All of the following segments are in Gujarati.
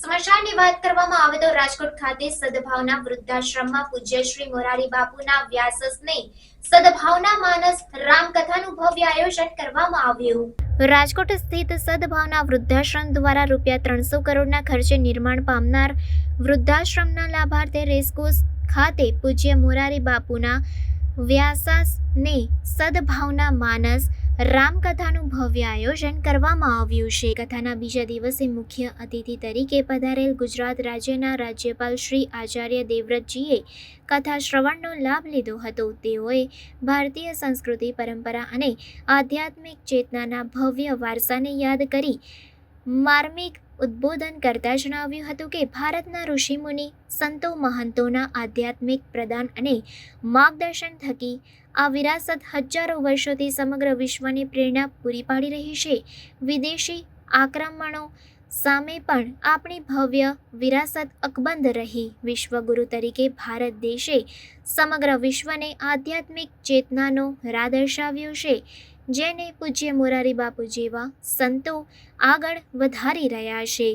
સમાચારની વાત કરવામાં આવે તો રાજકોટ ખાતે સદભાવના વૃદ્ધાશ્રમમાં પૂજ્ય શ્રી મોરારી બાપુના વ્યાસસને સદભાવના માનસ રામકથાનું ભવ્ય આયોજન કરવામાં આવ્યું. રાજકોટ સ્થિત સદભાવના વૃદ્ધાશ્રમ દ્વારા રૂપિયા ત્રણસો કરોડના ખર્ચે નિર્માણ પામનાર વૃદ્ધાશ્રમના લાભાર્થે રેસકોસ ખાતે પૂજ્ય મોરારી બાપુના વ્યાસાસને સદભાવના માનસ રામકથાનું ભવ્ય આયોજન કરવામાં આવ્યું છે. કથાના બીજા દિવસે મુખ્ય અતિથિ તરીકે પધારેલ ગુજરાત રાજ્યના રાજ્યપાલ શ્રી આચાર્ય દેવવ્રતજીએ કથા શ્રવણનો લાભ લીધો હતો. તેઓએ ભારતીય સંસ્કૃતિ, પરંપરા અને આધ્યાત્મિક ચેતનાના ભવ્ય વારસાને યાદ કરી માર્મિક ઉદ્બોધન કરતાં જણાવ્યું હતું કે ભારતના ઋષિમુનિ સંતો મહંતોના આધ્યાત્મિક પ્રદાન અને માર્ગદર્શન થકી આ વિરાસત હજારો વર્ષોથી સમગ્ર વિશ્વને પ્રેરણા પૂરી પાડી રહી છે. વિદેશી આક્રમણો સામે પણ આપણી ભવ્ય વિરાસત અકબંધ રહી. વિશ્વગુરુ તરીકે ભારત દેશે સમગ્ર વિશ્વને આધ્યાત્મિક ચેતનાનો રાહ દર્શાવ્યો છે. જેને પૂજ્ય મોરારી બાપુ જેવા સંતો આગળ વધારી રહ્યા છે.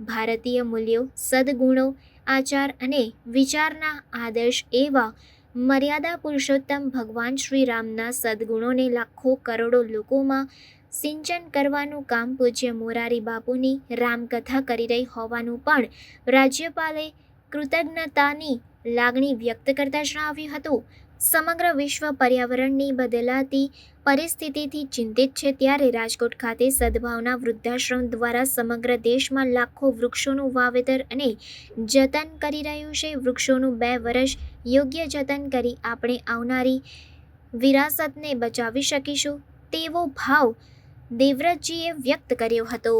ભારતીય મૂલ્યો, સદગુણો, આચાર અને વિચારના આદર્શ એવા મર્યાદા પુરુષોત્તમ ભગવાન શ્રી રામના સદગુણોને લાખો કરોડો લોકોમાં સિંચન કરવાનું કામ પૂજ્ય મોરારી બાપુની રામકથા કરી રહી હોવાનું પણ રાજ્યપાલે કૃતજ્ઞતાની લાગણી વ્યક્ત કરતા જણાવ્યું હતું. સમગ્ર વિશ્વ પર્યાવરણની બદલાતી પરિસ્થિતિથી ચિંતિત છે ત્યારે રાજકોટ ખાતે સદભાવના વૃદ્ધાશ્રમ દ્વારા સમગ્ર દેશમાં લાખો વૃક્ષોનું વાવેતર અને જતન કરી રહ્યું છે. વૃક્ષોનું બે વર્ષ યોગ્ય જતન કરી આપણે આવનારી વિરાસતને બચાવી શકીશું તેવો ભાવ દેવવ્રતજીએ વ્યક્ત કર્યો હતો.